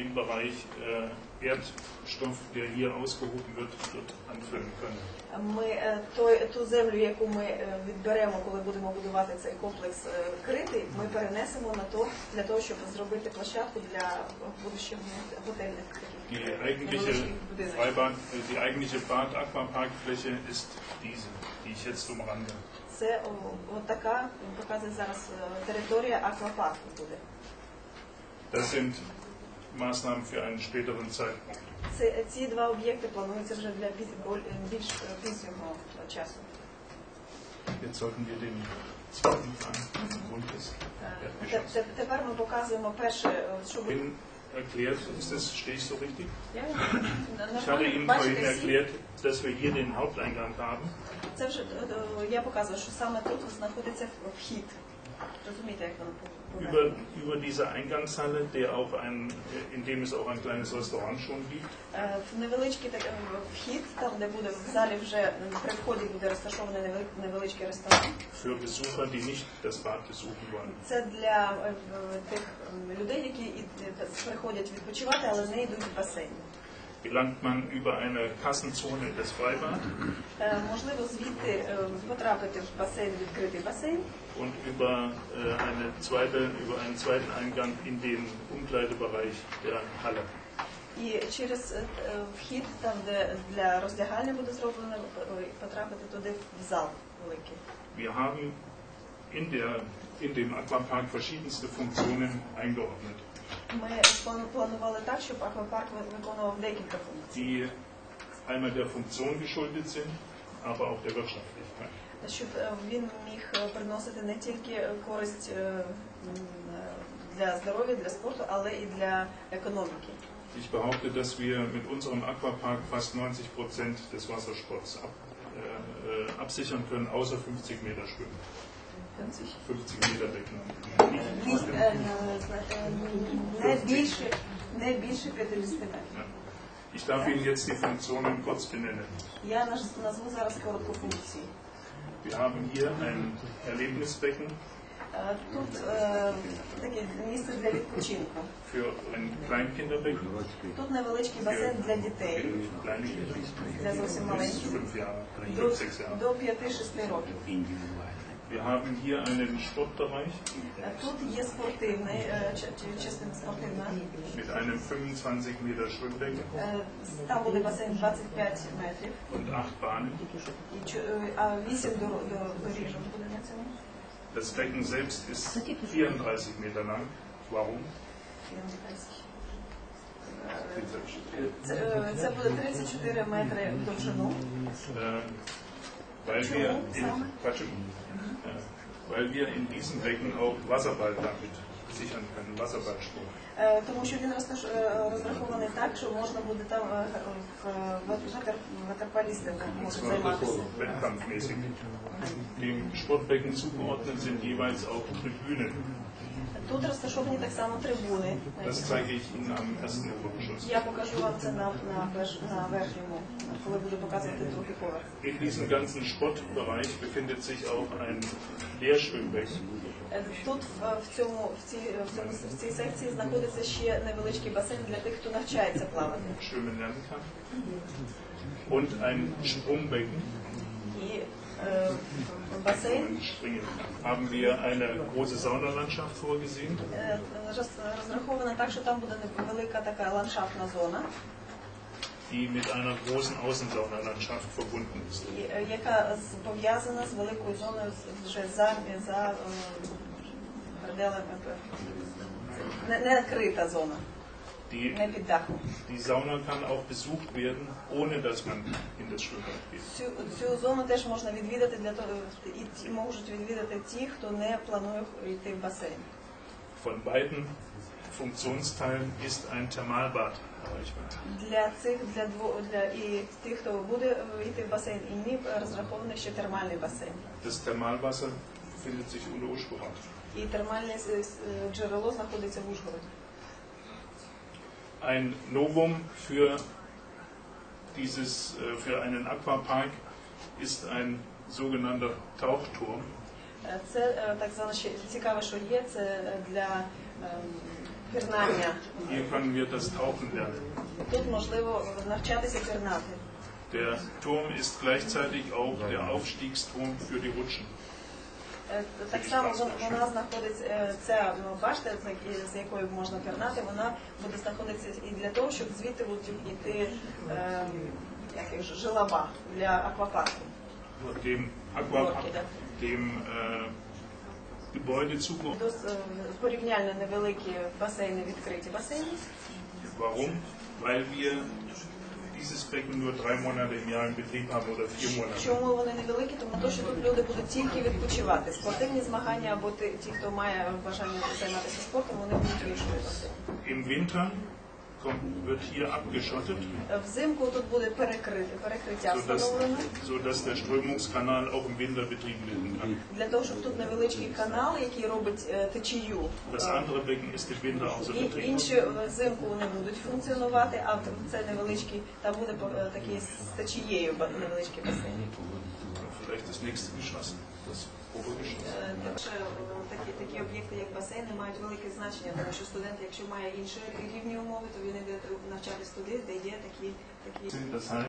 den Bereich äh, Erdstoff, der hier ausgehoben wird, dort anfüllen können. Ми е, той, ту землю, яку ми е, відберемо, коли будемо будувати цей комплекс е, критий, ми перенесемо на то для того, щоб зробити площадку для будущих готельних Die eigentliche. Freibad, äh, die eigentliche Bad-Aquaparkfläche ist diese, die ich jetzt umrande. Це от така показує зараз територія аквапарку буде. Das sind Maßnahmen für einen späteren Zeitpunkt. Ці два об'єкти плануються вже для більш е, пізнього часу. Jetzt sollten wir den zweiten. Е, те- Тепер ми показуємо перше, е, що Bin erklärt, ist das, stehe ich so richtig? Я- Ich hatte Ihnen vorhin erklärt, dass wir hier den Haupteingang haben. Це вже е, е, я показую, що саме тут знаходиться вхід. Über, über diese Eingangshalle, der auch ein, in dem es auch ein kleines Restaurant schon gibt, Е, В невеличкий так, е, вхід, там де буде в залі вже при вході буде розташований невеличкий ресторан. für Besucher, die nicht das Bad besuchen wollen. Це для е, тих людей, які е, приходять відпочивати, але не йдуть в басейн. Gelangt man über eine Kassenzone des Freibad Е, Можливо, звідти е, потрапити в басейн, відкритий басейн, und über, äh, eine zweite, über einen zweiten Eingang in den Umkleidebereich der Halle. і через е, е, вхід, там де для роздягальні буде зроблено, е, потрапити туди в зал великий. Wir haben in, der, in dem Aquapark verschiedenste Funktionen eingeordnet, Ми планували так, щоб аквапарк виконував декілька функцій. einmal der Funktion geschuldet sind, aber auch der Wirtschaftlichkeit. Щоб е, він міг е, приносити не тільки е, користь е, е, для здоров'я, для спорту, але і для економіки. Ich behaupte, dass wir mit unserem Aquapark fast 90 Prozent des Wassersports ab, äh, äh, absichern können, außer 50 Meter Schwimmen. Не більше, не більше 50 метрів. Ich darf Ihnen jetzt die Funktionen kurz benennen. Я назву зараз коротку функцію. Wir haben hier ein Erlebnisbecken Е, Тут е, таке місце для відпочинку. für ein Kleinkinderbecken Тут невеличкий басейн для дітей для зовсім маленьких. до 5-6 років. Wir haben hier einen Sportbereich Е, Тут є спортивний, е, ч- ч- частина спортивна. mit einem 25 Meter Schwimmbecken Е, Там буде басейн 25 метрів, und acht Bahnen. і чо- е, а 8 до, до доріжок буде на цьому. Das Becken selbst ist 34 Meter lang. Warum? Це, е, це буде 34 метри в довжину. Äh, weil wir in, Quatsch, äh, weil wir in diesem Becken auch Wasserball damit sichern können, Wasserballsport. Е, Тому що він розташ- е, розрахований так, що можна буде там е, в- в- ватер- ватерполісти можуть Zwar займатися. wettkampfmäßig. Dem Sportbecken zugeordnet sind jeweils auch Tribünen. Тут розташовані так само трибуни. Я покажу вам це на, на, на верхньому, коли буду показувати другий поверх. In diesem ganzen Sportbereich befindet sich auch ein Leerschwimmbecken. Е, Тут в, цьому в цій в цьому в цій секції знаходиться ще невеличкий басейн для тих, хто навчається плавати. Und ein Sprungbecken, І е, басейн. Haben wir eine große Saunalandschaft vorgesehen. е, так, що там буде невелика така ландшафтна зона, die mit einer großen Außensaunalandschaft verbunden ist. е, яка пов'язана з великою зоною вже за, за е, пределами. е, Не, не зона, Die, не під дахом. die Sauna kann auch besucht werden, ohne dass man in das Schwimmbad geht. Цю, цю зону теж можна відвідати для того, і ті- можуть відвідати ті, хто не планує йти в басейн. Von beiden Funktionsteilen ist ein Thermalbad erreichbar. Для цих для дво для і тих, хто буде е, йти в басейн, і ні розрахований ще термальний басейн. Das Thermalwasser befindet sich unter Ursprung. І термальне с- с- джерело знаходиться в Ужгороді. Ein Novum für dieses, äh, für einen Aquapark ist ein sogenannter Tauchturm. Е, Це е, так зване ще цікаве, що є. Це е, для ем, пірнання. Hier können wir das Tauchen lernen. Тут можливо навчатися пірнати. Der Turm ist gleichzeitig auch der Aufstiegsturm für die Rutschen. Е, Так само вона знаходиться, е, ця, ну, бачите, з якою можна пірнати, вона буде знаходитися і для того, щоб звідти будуть йти е, як же, жилаба для аквапарку. Dem, Aqua, dem äh, Gebäude zugeordnet. Warum? Weil wir dieses Becken nur drei Monate im Jahr in Betrieb haben oder vier Monate. Чому вони невеликі? Тому то, що тут люди будуть тільки відпочивати. Спортивні змагання або ті, хто має бажання займатися спортом, вони будуть вирішувати. Im Winter wird hier abgeschottet, Е, Взимку тут буде перекрити, перекриття встановлено. sodass der Strömungskanal auch im Winter betrieben werden kann. Для того, щоб тут невеличкий канал, який робить е, течію. Das Е, andere Becken ist im Winter außer Betrieb. інші е, взимку вони будуть функціонувати, а це невеличкий, там буде такий з течією невеличкий басейн. Vielleicht das nächste Geschoss, das Obergeschoss. Е, е, такі, такі об'єкти, як басейни, мають велике значення, тому що студент, якщо має інші рівні умови, то він йде навчатись туди, де є такі, такі